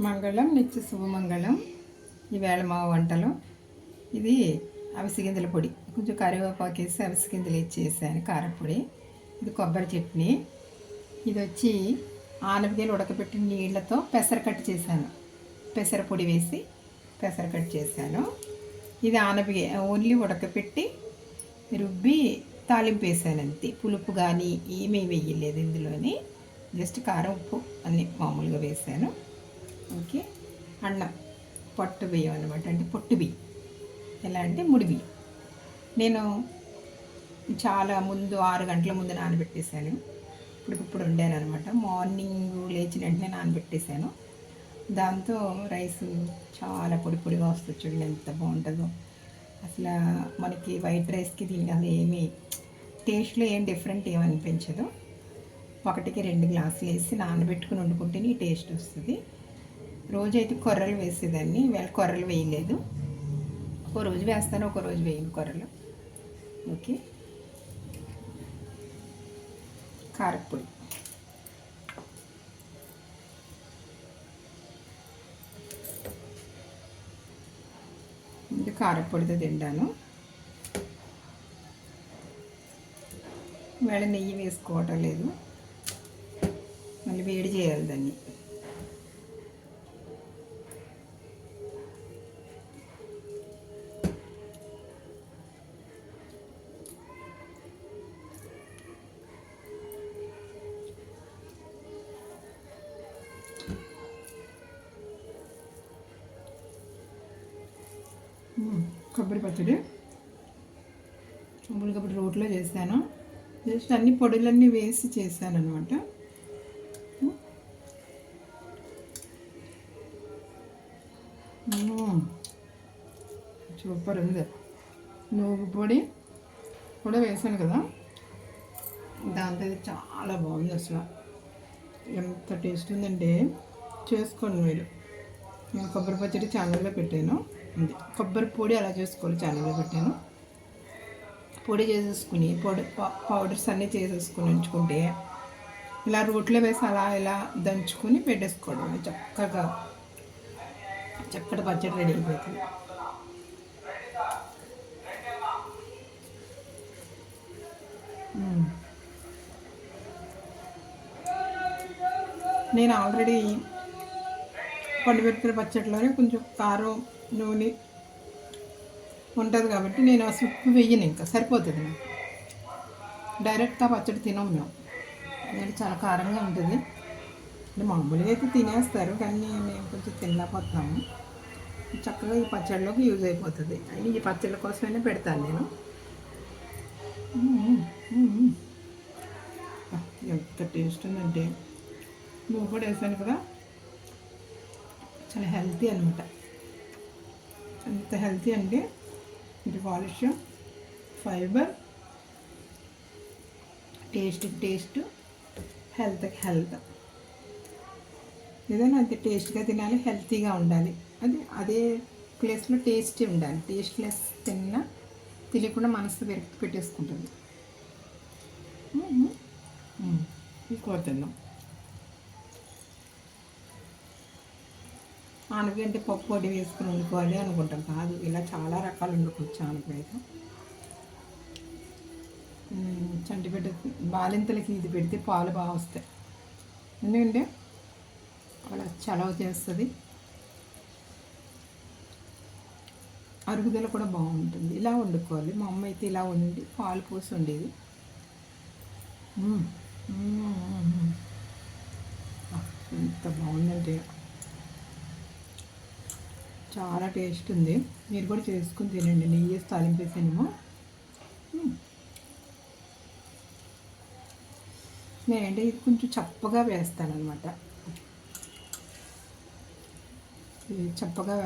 మంగళం నిత్య శుభమంగళం ఈవేళ మా వంటలు ఇది అవిసి గింజల పొడి. కొంచెం కరివేపాకు వేసి అవిసి గింజలు కారపొడి ఇది కొబ్బరి చట్నీ. ఇది వచ్చి ఆనపకాయలు ఉడకబెట్టిన నీళ్ళతో పెసరకట్ చేశాను. పెసర పొడి వేసి పెసరకట్ చేశాను. ఇది ఆనపకాయ ఓన్లీ ఉడకపెట్టి రుబ్బి తాలింపు వేసాను అంతే. పులుపు కానీ ఏమీ వేయలేదు ఇందులోని. జస్ట్ కారం ఉప్పు అన్నీ మామూలుగా వేసాను ఓకే. అన్నం పొట్టు బియ్యం అనమాట అంటే పొట్టు బియ్యం. ఎలా అంటే ముడి బియ్యం. నేను చాలా ముందు ఆరు గంటల ముందు నానబెట్టేశాను. ఇప్పుడు ఇప్పుడు వండాను అనమాట మార్నింగ్ లేచిన వెంటనే నానబెట్టేశాను. దాంతో రైస్ చాలా పొడి పొడిగా వస్తుంది చూడండి ఎంత బాగుంటుందో. అసలు మనకి వైట్ రైస్కి దీనికి అసలు ఏమీ టేస్ట్లో ఏం డిఫరెంట్ ఏమనిపించదు. ఒకటికి రెండు గ్లాసులు వేసి నానబెట్టుకుని వండుకుంటేనే టేస్ట్ వస్తుంది. రోజైతే కొర్రలు వేసేదాన్ని. వేళ కొర్రలు వేయలేదు. ఒక రోజు వేస్తాను ఒక రోజు వేయను కొర్రలు. ఓకే. కారపొడి. ఇది కారపొడితో తింటాను. వేళ నెయ్యి వేసుకోవటం లేదు. మళ్ళీ వేడి చేయాలి దాన్ని. కొబ్బరి పచ్చడి. కొబ్బరి కొబ్బరి రోట్లో చేశాను. జస్ట్ అన్ని పొడులన్నీ వేసి చేశాను అనమాట సూపర్ ఉంది. నువ్వు పొడి కూడా వేసాను కదా. దాంతో చాలా బాగుంది అసలు. ఎంత టేస్ట్ ఉందంటే చేసుకోండి మీరు. నేను కొబ్బరి పచ్చడి ఛానల్లో పెట్టాను. ఉంది. కొబ్బరి పొడి అలా చేసుకోవాలి చాలా పెట్టాను. పొడి చేసేసుకుని పొడి పౌడర్స్ అన్నీ చేసేసుకుని ఉంచుకుంటే ఇలా రోట్లో వేసి అలా ఇలా దంచుకుని పెట్టేసుకోవడం చక్కగా చక్కటి పచ్చడి రెడీ అయిపోతుంది. నేను ఆల్రెడీ పండుపెట్టిన పచ్చడిలోనే కొంచెం కారం నూనె ఉంటుంది కాబట్టి నేను ఆ ఉప్పు వెయ్యను ఇంకా సరిపోతుంది నాకు. డైరెక్ట్గా పచ్చడి తినం మేము. అది చాలా కారంగా ఉంటుంది. అంటే మామూలుగా అయితే తినేస్తారు కానీ మేము కొంచెం తినలేకపోతున్నాము. చక్కగా ఈ పచ్చడిలోకి యూజ్ అయిపోతుంది. అని ఈ పచ్చళ్ళ కోసమైనా పెడతాను నేను. ఎంత టేస్ట్ ఉందంటే. నువ్వు కూడా వేసాను కదా. చాలా హెల్తీ అనమాట ఎంత హెల్తీ అంటే ఇది కాలుష్యం ఫైబర్ టేస్ట్ టేస్ట్ హెల్త్కి హెల్త్. ఏదైనా అంతే టేస్ట్గా తినాలి హెల్తీగా ఉండాలి. అది అదే ప్లేస్లో టేస్టీ ఉండాలి. టేస్ట్లెస్ తిన్నా తెలియకుండా మనసు పెరుగు పెట్టేసుకుంటుంది. ఈ తిన్నాం. తిందాం అంటే పప్పు పొడి వేసుకుని వండుకోవాలి అనుకుంటాం. కాదు ఇలా చాలా రకాలు వండుకోవచ్చు ఆనపకాయతో మ్మ్, చంటి బిడ్డ బాలింతలకి ఇది పెడితే పాలు బాగా వస్తాయి. ఎందుకంటే అలా చలవ చేస్తుంది. అరుగుదల కూడా బాగుంటుంది. ఇలా వండుకోవాలి. మా అమ్మ అయితే ఇలా వండి పాలు పోసి ఉండేది ఎంత బాగుందంటే. చాలా టేస్ట్ ఉంది. మీరు కూడా చేసుకుని తినండి. నెయ్యి వేసి తాలింపేసానేమో నేనంటే ఇది కొంచెం చప్పగా వేస్తాను అనమాట చప్పగా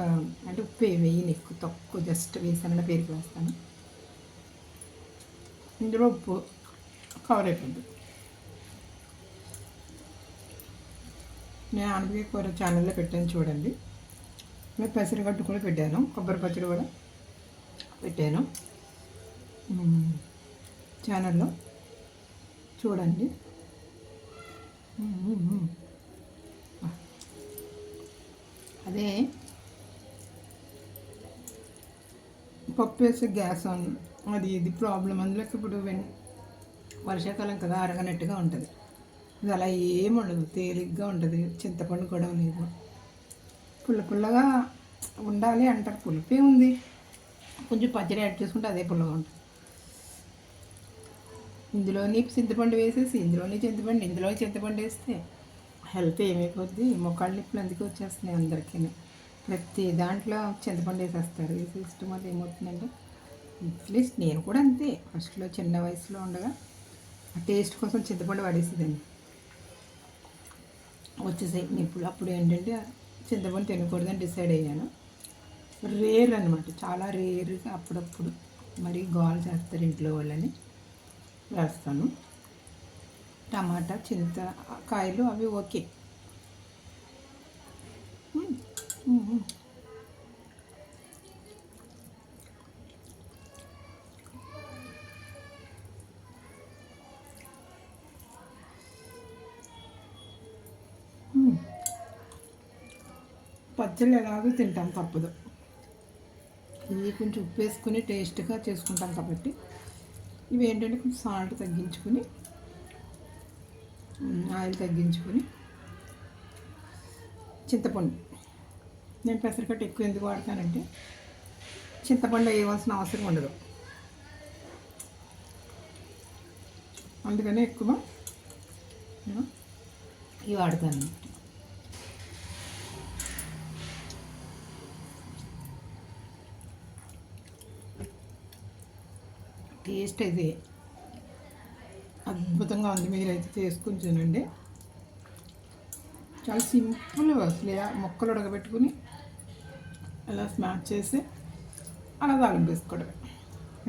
అంటే ఉప్పు వేయను ఎక్కువ తక్కువ జస్ట్ వేసానన్న పేరుకి వేస్తాను. ఇందులో ఉప్పు కవర్ అయిపోద్ది నేను ఆనపకాయ కూర ఛానల్లో పెట్టాను చూడండి. నేను పెసరగట్టు కూడా పెట్టాను. కొబ్బరి పచ్చడి కూడా పెట్టాను. ఛానల్లో చూడండి. అదే పప్పు వేసే గ్యాస్ ఆన్. అది ఇది ప్రాబ్లం అందులోకి ఇప్పుడు వర్షాకాలం కదా అరగనట్టుగా ఉంటుంది. ఇది అలా ఏం ఉండదు. తేలిగ్గా ఉంటుంది. చింతపండు కూడా లేదు. పుల్ల పుల్లగా ఉండాలి అంటారు. పులిపే ఉంది. కొంచెం పచ్చడి యాడ్ చేసుకుంటే అదే పుల్లగా ఉంటుంది. ఇందులోని చింతపండు వేసేసి ఇందులోని చింతపండు ఇందులో చింతపండు వేస్తే హెల్త్ ఏమైపోద్ది? మొక్కళ్ళ నిప్పులు అందుకే వచ్చేస్తున్నాయి అందరికీ. ప్రతి దాంట్లో చింతపండు వేసేస్తారు. వేసి ఇష్టం వల్ల ఏమవుతుందంటే అట్లీస్ట్ నేను కూడా అంతే. ఫస్ట్లో చిన్న వయసులో ఉండగా ఆ టేస్ట్ కోసం చింతపండు పడేసేదండి వచ్చేసాయి నిప్పులు. అప్పుడు ఏంటంటే చింతపండు తినకూడదని డిసైడ్ అయ్యాను. రేర్ అనమాట చాలా రేర్గా అప్పుడప్పుడు మరి గోల్ చేస్తారు ఇంట్లో వాళ్ళని. వేస్తాను. టమాటా చింత కాయలు అవి ఓకే. పచ్చళ్ళు ఎలాగో తింటాం తప్పదు. ఇవి కొంచెం ఉప్పు వేసుకుని టేస్ట్గా చేసుకుంటాం కాబట్టి ఇవి ఏంటంటే కొంచెం సాల్ట్ తగ్గించుకుని ఆయిల్ తగ్గించుకుని చింతపండు. నేను పెసరకట్టు ఎక్కువ ఎందుకు వాడతానంటే చింతపండు వేయవలసిన అవసరం ఉండదు. అందుకనే ఎక్కువ ఇవి వాడతాను. టేస్ట్ అయితే అద్భుతంగా ఉంది. మీరైతే చేసుకుని చూడండి చాలా సింపుల్ అసలు మొక్కలు ఉడకబెట్టుకుని అలా స్మాష్ చేసి అలా తాలింపు వేసుకోవడం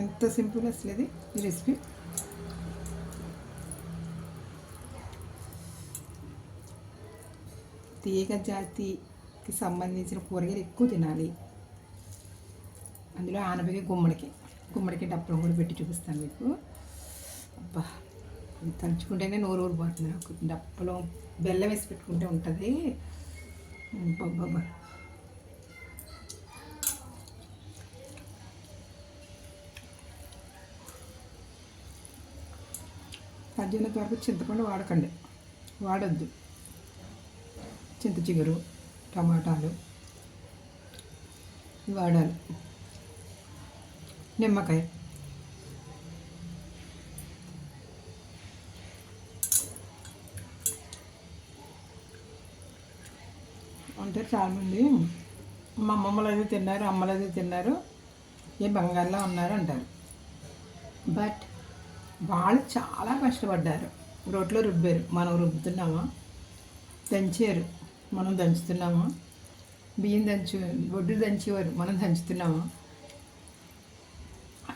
ఎంత సింపుల్ అసలు ఇది ఈ రెసిపీ. తీగ జాతికి సంబంధించిన కూరగాయలు ఎక్కువ తినాలి. అందులో ఆనపకాయ గుమ్మడికి గుమ్మడికాయ డప్పలు కూడా పెట్టి చూపిస్తాను మీకు. అబ్బా తలుచుకుంటేనే నోరు ఊరిపోతుంది నాకు. డప్పలో బెల్లం వేసి పెట్టుకుంటే ఉంటుంది. అబ్బబ్బబ్బా. సాధ్యమైనంత వరకు చింతపండు వాడకండి. వాడొద్దు. చింత చిగురు టమాటాలు వాడాలి. నిమ్మకాయ. అంటే చాలామంది మా అమ్మమ్మలు అది తిన్నారు అమ్మలు అది తిన్నారు ఏ బంగారులో ఉన్నారు అంటారు బట్ వాళ్ళు చాలా కష్టపడ్డారు. రోట్లో రుబ్బారు. మనం రుబ్బుతున్నామా? దంచారు. మనం దంచుతున్నామా? బియ్యం దంచు బొడ్డు దంచేవారు. మనం దంచుతున్నామా?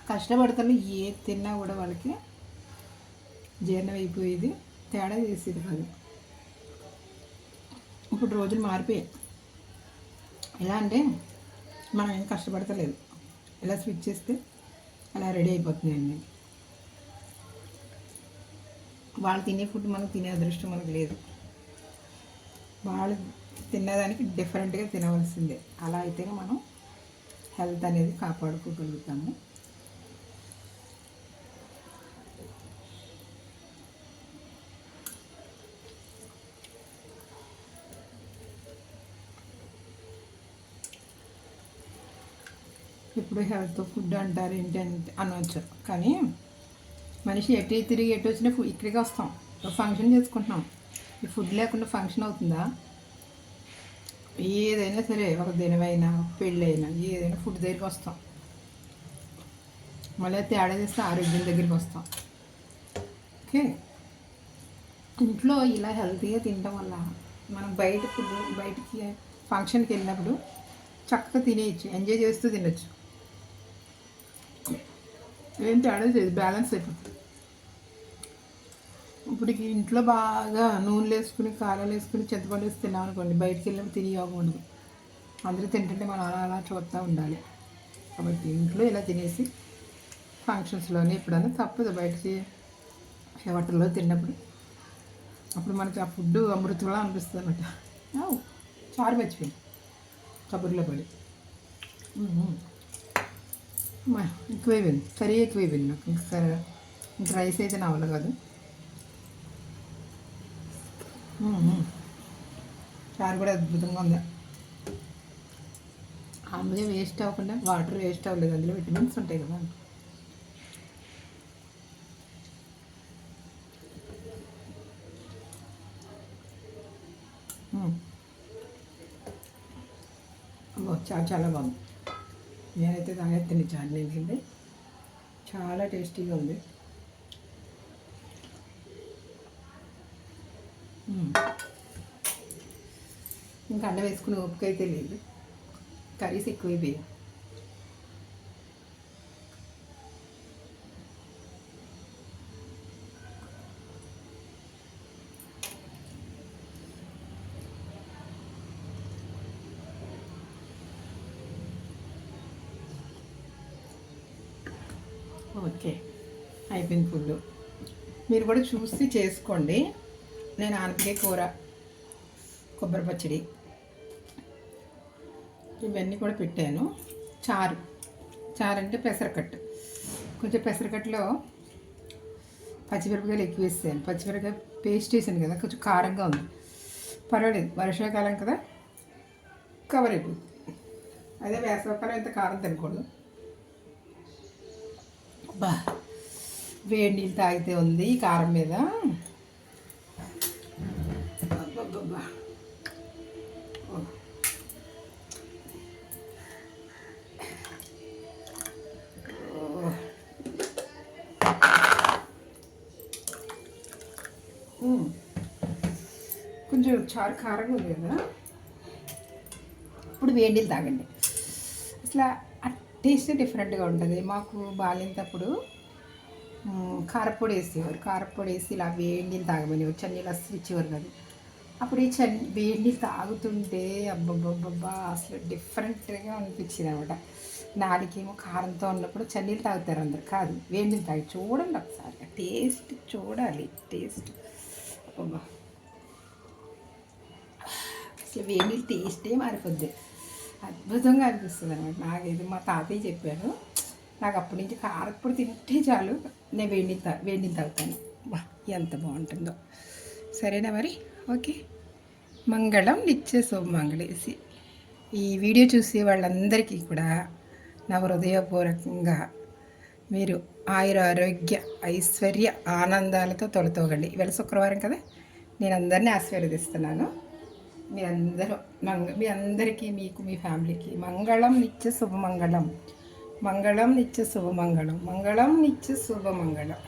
కష్టపడతాను ఏ తిన్నా కూడా వాళ్ళకి జీర్ణం అయిపోయేది. తేడా చేసేది కాదు. ఇప్పుడు రోజులు మారిపోయాయి. ఎలా అంటే మనం ఏం కష్టపడతలేదు. ఇలా స్విచ్ చేస్తే అలా రెడీ అయిపోతున్నాయండి వాళ్ళు తినే ఫుడ్ మనం తినే అదృష్టం మనకు లేదు. వాళ్ళు తినేదానికి డిఫరెంట్గా తినవలసిందే. అలా అయితేనే మనం హెల్త్ అనేది కాపాడుకోగలుగుతాము. ఇప్పుడు హెల్త్ ఫుడ్ అంటారు ఏంటి అని అనవచ్చు కానీ మనిషి ఎటు తిరిగి ఎటు వచ్చినా ఇక్కడికి వస్తాం. ఫంక్షన్ చేసుకుంటున్నాం. ఈ ఫుడ్ లేకుండా ఫంక్షన్ అవుతుందా? ఏదైనా సరే ఒక దినమైనా పెళ్ళైనా ఏదైనా ఫుడ్ దగ్గరికి వస్తాం. మళ్ళీ తేడా చేస్తే ఆరోగ్యం దగ్గరికి వస్తాం. ఓకే? ఇంట్లో ఇలా హెల్తీగా తినడం వల్ల మనం బయట ఫుడ్ బయటికి ఫంక్షన్కి వెళ్ళినప్పుడు చక్కగా తినేయచ్చు. ఎంజాయ్ చేస్తూ తినచ్చు. ఏం తేడా చేయదు బ్యాలెన్స్ అయిపోతుంది. ఇప్పుడు ఇంట్లో బాగా నూనెలు వేసుకుని కారాలు వేసుకుని చింతపండు వేసి తిన్నాం అనుకోండి బయటికి వెళ్ళినప్పుడు తిని అవ్వకూడదు అందరూ తింటుంటే మనం అలా అలా చూస్తూ ఉండాలి. కాబట్టి ఇంట్లో ఇలా తినేసి ఫంక్షన్స్లోనే ఎప్పుడైనా తప్పదు బయటికి హోటల్లో తిన్నప్పుడు. అప్పుడు మనకి ఆ ఫుడ్ అమృతంలా అనిపిస్తుంది అనమాట చారు మర్చిపోయింది కబుర్లో పడి. మ్మ్. అమ్మా, ఎక్కువైపోయింది కర్రీ ఎక్కువైపోయింది నాకు. ఇంకా ఇంకా రైస్ అయితే నా వల్ల కాదు. చారు కూడా అద్భుతంగా ఉంది. అందులో వేస్ట్ అవ్వకుండా వాటర్ వేస్ట్ అవ్వలేదు. అందులో విటమిన్స్ ఉంటాయి కదా. చాలా చాలా బాగుంది. నేనైతే తాగేస్తాను చాలు ఎందుకంటే చాలా టేస్టీగా ఉంది. ఇంకా అన్నం వేసుకునే ఓపిక అయితే లేదు. కర్రీస్ ఎక్కువైపోయాయి. ఓకే. అయిపోయింది ఫుల్ మీరు కూడా చూసి చేసుకోండి. నేను ఆనపకాయ కూర కొబ్బరి పచ్చడి ఇవన్నీ కూడా పెట్టాను. చారు. చారు అంటే పెసరకట్టు. కొంచెం పెసరకట్టులో పచ్చిమిరపకాయలు ఎక్కువ వేసాను పచ్చిమిరపకాయ పేస్ట్ వేసాను కదా కొంచెం కారంగా ఉంది. పర్వాలేదు వర్షాకాలం కదా కవర్ అయిపోతుంది అదే వేసవకాలం ఎంత కారం తినకూడదు. బా వేడి నీళ్ళు తాగితే ఉంది కారం మీద. కొంచెం చారు కారంగా ఉంది కదా. ఇప్పుడు వేడి నీళ్ళు తాగండి. అసలు టేస్ట్ డిఫరెంట్గా ఉంటుంది. మాకు బాగాలేనప్పుడు కారపొడి వేసేవారు. కారపొడి వేసి ఇలా వేడి నీళ్ళు తాగమని చన్నీళ్ళు అస్సలు ఇచ్చేవారు కాదు. అప్పుడు ఈ చన్ వేడి నీళ్ళు తాగుతుంటే అబ్బబ్బబ్బబ్బా అసలు డిఫరెంట్గా అనిపించింది అనమాట నాలుగేమో కారంతో ఉన్నప్పుడు చన్నీళ్ళు తాగుతారు అందరు. కాదు వేడి నీళ్ళు తాగి చూడండి ఒకసారి. టేస్ట్ చూడాలి. టేస్ట్. అబ్బబ్బా. అసలు వేడి నీళ్ళు టేస్టే మారిపోద్ది. అద్భుతంగా అనిపిస్తుంది అనమాట నాకైతే మా తాతయ్య చెప్పారు నాకు అప్పటి నుంచి కారప్పుడు తింటే చాలు నేను వేడి నీళ్ళు వేడి తాగుతాను. వా ఎంత బాగుంటుందో. సరేనా మరి? ఓకే. మంగళం నిత్య శుభమంగళేసి ఈ వీడియో చూసే వాళ్ళందరికీ కూడా నా హృదయపూర్వకంగా మీరు ఆయుర ఆరోగ్య ఐశ్వర్య ఆనందాలతో తొలతోగండి. ఇవాళ శుక్రవారం కదా. నేను అందరినీ ఆశీర్వదిస్తున్నాను. మీ అందరూ మంగ మీ అందరికీ మీకు మీ ఫ్యామిలీకి మంగళం నిత్య శుభమంగళం మంగళం. నిత్య శుభమంగళం మంగళం. నిత్య శుభమంగళం